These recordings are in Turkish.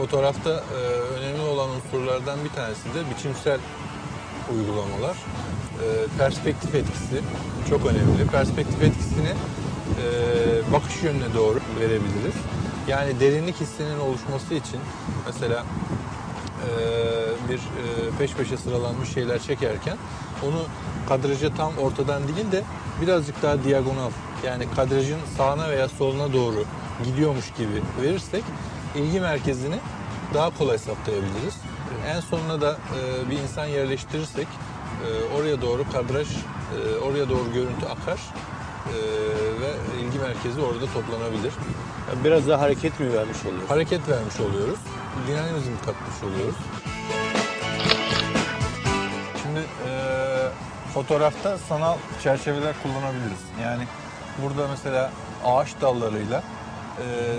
fotoğrafta e, önemli olan unsurlardan bir tanesi de biçimsel uygulamalar. E, perspektif etkisi çok önemli. Perspektif etkisini e, bakış yönüne doğru verebiliriz. Yani derinlik hissinin oluşması için mesela e, bir e, peş peşe sıralanmış şeyler çekerken onu kadraja tam ortadan değil de birazcık daha diagonal yani kadrajın sağına veya soluna doğru gidiyormuş gibi verirsek ilgi merkezini daha kolay saptayabiliriz. En sonuna da e, bir insan yerleştirirsek e, oraya doğru kadraj, e, oraya doğru görüntü akar e, ve ilgi merkezi orada toplanabilir. Biraz daha hareket mi vermiş oluyor? Hareket vermiş oluyoruz. Dinamizm katmış oluyoruz. Şimdi e, fotoğrafta sanal çerçeveler kullanabiliriz. Yani burada mesela ağaç dallarıyla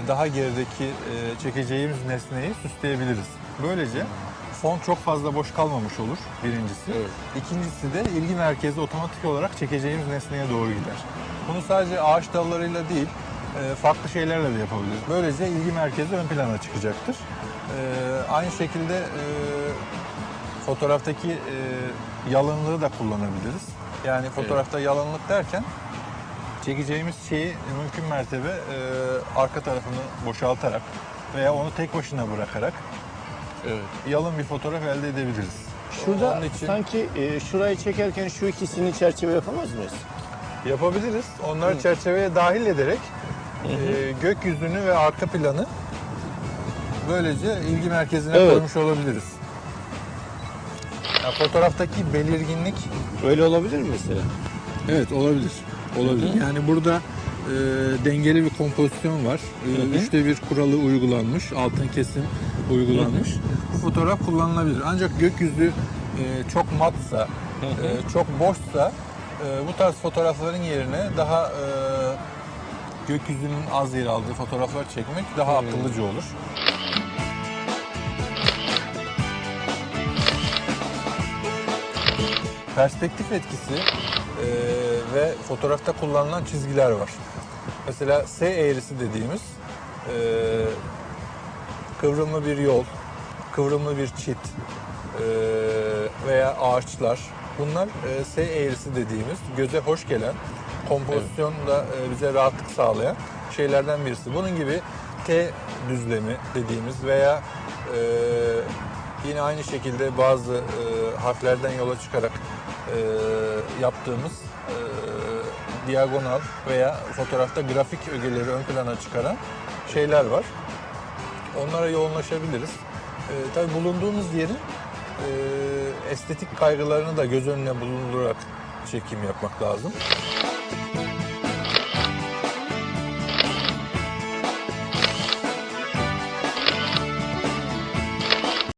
daha gerideki e, çekeceğimiz nesneyi süsleyebiliriz. Böylece fon çok fazla boş kalmamış olur birincisi. Evet. İkincisi de ilgi merkezi otomatik olarak çekeceğimiz nesneye doğru gider. Bunu sadece ağaç dallarıyla değil, e, farklı şeylerle de yapabiliriz. Böylece ilgi merkezi ön plana çıkacaktır. E, aynı şekilde e, fotoğraftaki e, yalınlığı da kullanabiliriz. Yani fotoğrafta yalınlık derken çekeceğimiz şeyi mümkün mertebe e, arka tarafını boşaltarak veya onu tek başına bırakarak Evet. yalın bir fotoğraf elde edebiliriz. Şurada Onun için sanki e, şurayı çekerken şu ikisini çerçeve yapamaz mıyız? yapabiliriz. Onları çerçeveye dahil ederek e, gökyüzünü ve arka planı böylece ilgi merkezine Evet. koymuş olabiliriz. Ya, fotoğraftaki belirginlik Öyle olabilir mi mesela? Evet olabilir. Olabilir. Yani burada e, dengeli bir kompozisyon var. E, üçte bir kuralı uygulanmış. Altın kesim uygulanmış. Fotoğraf kullanılabilir. Ancak gökyüzü e, çok matsa, e, çok boşsa e, bu tarz fotoğrafların yerine daha e, gökyüzünün az yer aldığı fotoğraflar çekmek daha akıllıca olur. Perspektif etkisi e, ve fotoğrafta kullanılan çizgiler var. Mesela S eğrisi dediğimiz e, kıvrımlı bir yol, kıvrımlı bir çit e, veya ağaçlar. Bunlar e, S eğrisi dediğimiz göze hoş gelen, kompozisyonda e, bize rahatlık sağlayan şeylerden birisi. Bunun gibi T düzlemi dediğimiz veya e, yine aynı şekilde bazı e, harflerden yola çıkarak yaptığımız e, diagonal veya fotoğrafta grafik ögeleri ön plana çıkaran şeyler var. Onlara yoğunlaşabiliriz. E, tabii bulunduğumuz yerin e, estetik kaygılarını da göz önüne bulundurarak çekim yapmak lazım.